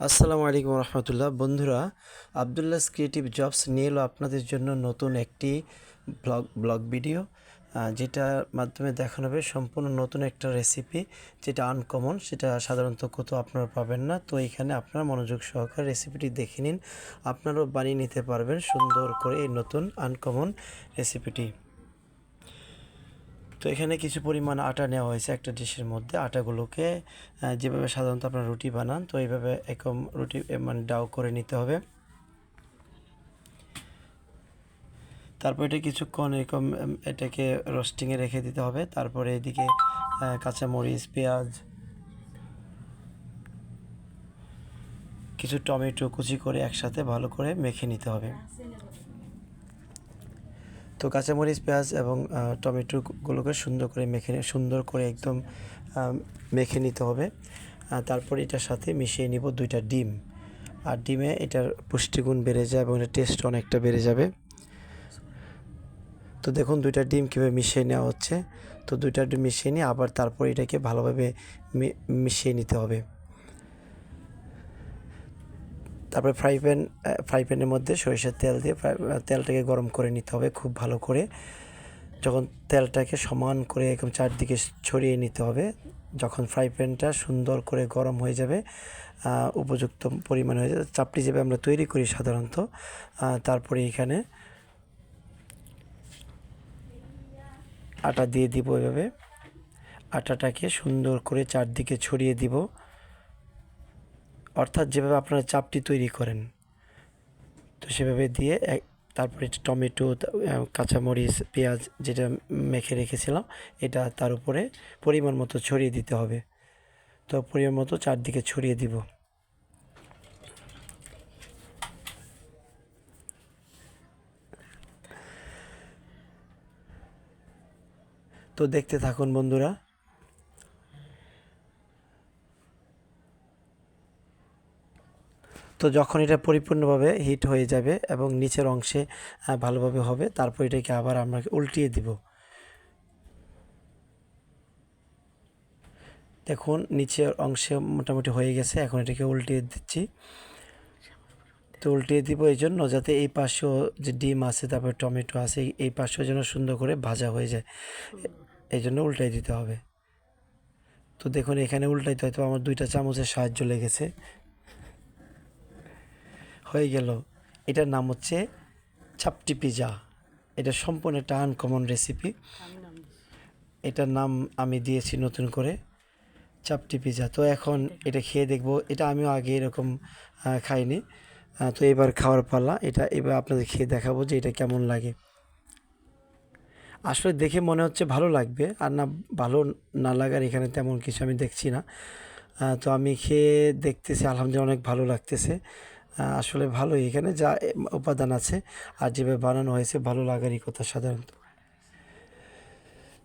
আসসালামু আলাইকুম রহমতুল্লাহ। বন্ধুরা আবদুল্লাহ ক্রিয়েটিভ জবস নিয়ে এলো আপনাদের জন্য নতুন একটি ব্লগ ব্লগ ভিডিও যেটার মাধ্যমে দেখানো হবে সম্পূর্ণ নতুন একটা রেসিপি যেটা আনকমন সেটা সাধারণত কোথাও আপনারা পাবেন না। তো এখানে আপনারা মনোযোগ সহকারে রেসিপিটি দেখে নিন। আপনারাও বানিয়ে নিতে পারবেন সুন্দর করে এই নতুন আনকমন রেসিপিটি তো এখানে কিছু পরিমাণ আটা নেওয়া হয়েছে একটা ডিশের মধ্যে। আটাগুলোকে যেভাবে সাধারণত আপনার রুটি বানান, তো এইভাবে একম রুটি মানে ডাউ করে নিতে হবে। তারপর এটা কিছুক্ষণ এরকম এটাকে রোস্টিংয়ে রেখে দিতে হবে। তারপরে এদিকে কাঁচামরিচ, পেঁয়াজ, কিছু টমেটো কুচি করে একসাথে ভালো করে মেখে নিতে হবে। তো কাঁচামরিচ, পেঁয়াজ এবং টমেটোগুলোকে সুন্দর করে মেখে সুন্দর করে একদম মেখে নিতে হবে। তারপর এটার সাথে মিশিয়ে নিব দুইটা ডিম। আর ডিমে এটার পুষ্টিগুণ বেড়ে যায় এবং এটার টেস্ট অনেকটা বেড়ে যাবে। তো দেখুন দুইটা ডিম কীভাবে মিশিয়ে নেওয়া হচ্ছে। তো দুইটা ডিম মিশিয়ে নিয়ে আবার তারপর এটাকে ভালোভাবে মিশিয়ে নিতে হবে। তারপরে ফ্রাই প্যান ফ্রাই প্যানের মধ্যে সরিষার তেল দিয়ে তেলটাকে গরম করে নিতে হবে খুব ভালো করে। যখন তেলটাকে সমান করে একদম চারদিকে ছড়িয়ে নিতে হবে, যখন ফ্রাই প্যানটা সুন্দর করে গরম হয়ে যাবে উপযুক্ত পরিমাণ হয়ে যাবে, চাপটি যেভাবে আমরা তৈরি করি সাধারণত তারপরে এখানে আটা দিয়ে দিব এভাবে। আটাটাকে সুন্দর করে চারদিকে ছড়িয়ে দিব। অর্থাৎ যেভাবে আপনারা চাপটি তৈরি করেন, তো সেভাবে দিয়ে এক- তারপরে টমেটো কাঁচামরিচ, পেঁয়াজ যেটা মেখে রেখেছিলাম, এটা তার উপরে পরিমাণ মতো ছড়িয়ে দিতে হবে। তো পরিমাণ মতো চারদিকে ছড়িয়ে দিব। তো দেখতে থাকুন বন্ধুরা তো যখন এটা পরিপূর্ণভাবে হিট হয়ে যাবে এবং নিচের অংশে ভালোভাবে হবে, তারপর এটাকে আবার আমরা উল্টিয়ে দিব। দেখুন, নিচের অংশে মোটামুটি হয়ে গেছে, এখন এটাকে উল্টিয়ে দিচ্ছি। তো উল্টিয়ে দিব এই জন্য যাতে এই পাশেও যে ডিম আছে, তারপরে টমেটো আছে, এই- পাশেও যেন সুন্দর করে ভাজা হয়ে যায়। এই জন্য উল্টাই দিতে হবে। তো দেখুন, এখানে উল্টাইতে হয়তো আমার দুইটা চামচের সাহায্য লেগেছে। হয়ে গেল। এটার নাম হচ্ছে ছাপটি পিজা। এটা সম্পূর্ণ একটা আনকমন রেসিপি এটার নাম আমি দিয়েছি নতুন করে চাপটি পিজা। তো এখন এটা খেয়ে দেখব। এটা আমিও আগে এরকম খাইনি। তো এবার খাওয়ার পালা। এটা এবার আপনাদের খেয়ে দেখাবো যে এটা কেমন লাগে। আসলে দেখে মনে হচ্ছে ভালো লাগবে। আর না, ভালো না লাগার এখানে তেমন কিছু আমি দেখছি না। তো আমি খেয়ে দেখতেছি, আলহামদুলিল্লাহ অনেক ভালো লাগতেছে। আসলে ভালোই। এখানে যা উপাদান আছে আর যেভাবে বানানো হয়েছে ভালো লাগারই কথা সাধারণত।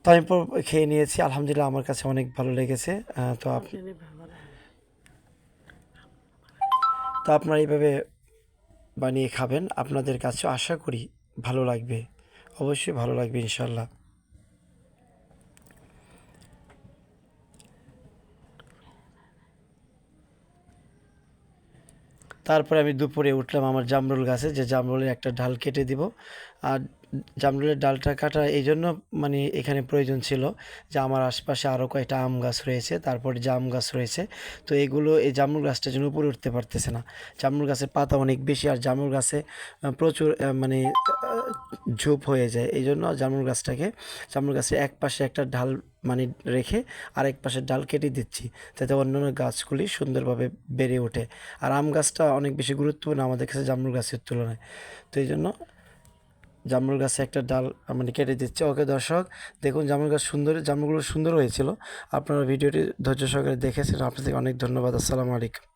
তো আমি পর খেয়ে নিয়েছি আলহামদুলিল্লাহ আমার কাছে অনেক ভালো লেগেছে। তো আপ তো আপনারা এইভাবে বানিয়ে খাবেন। আপনাদের কাছে আশা করি ভালো লাগবে। অবশ্যই ভালো লাগবে ইনশাল্লাহ তারপরে আমি দুপুরে উঠলাম আমার জামরুল গাছে যে জামরুলের একটা ঢাল কেটে দিব। আর জামরুলের ডালটা কাটা এই জন্য মানে এখানে প্রয়োজন ছিল যে আমার আশপাশে আরও কয়েকটা আম গাছ রয়েছে, তারপরে জাম গাছ রয়েছে, তো এগুলো এই জামরুল গাছটা যেন উপরে উঠতে পারতেছে না। জামরুল গাছের পাতা অনেক বেশি আর জামরুল গাছে প্রচুর মানে ঝোপ হয়ে যায়। এই জন্য জামরুল গাছটাকে, জামরুল গাছের এক পাশে একটা ডাল মানে রেখে আরেক পাশে ডাল কেটে দিচ্ছি, যাতে অন্যান্য গাছগুলি সুন্দরভাবে বেড়ে ওঠে। আর আম গাছটা অনেক বেশি গুরুত্বপূর্ণ আমাদের কাছে জামরুল গাছের তুলনায়। তো এই জন্য জামরুল গাছে একটা ডাল মানে কেটে দিচ্ছে। ওকে দর্শক, দেখুন জামরুল গাছ সুন্দর জামরুলগুলো সুন্দর হয়েছিল। আপনারা ভিডিওটি ধৈর্য সহকারে দেখেছেন আপনাদের অনেক ধন্যবাদ। আসসালামু আলাইকুম।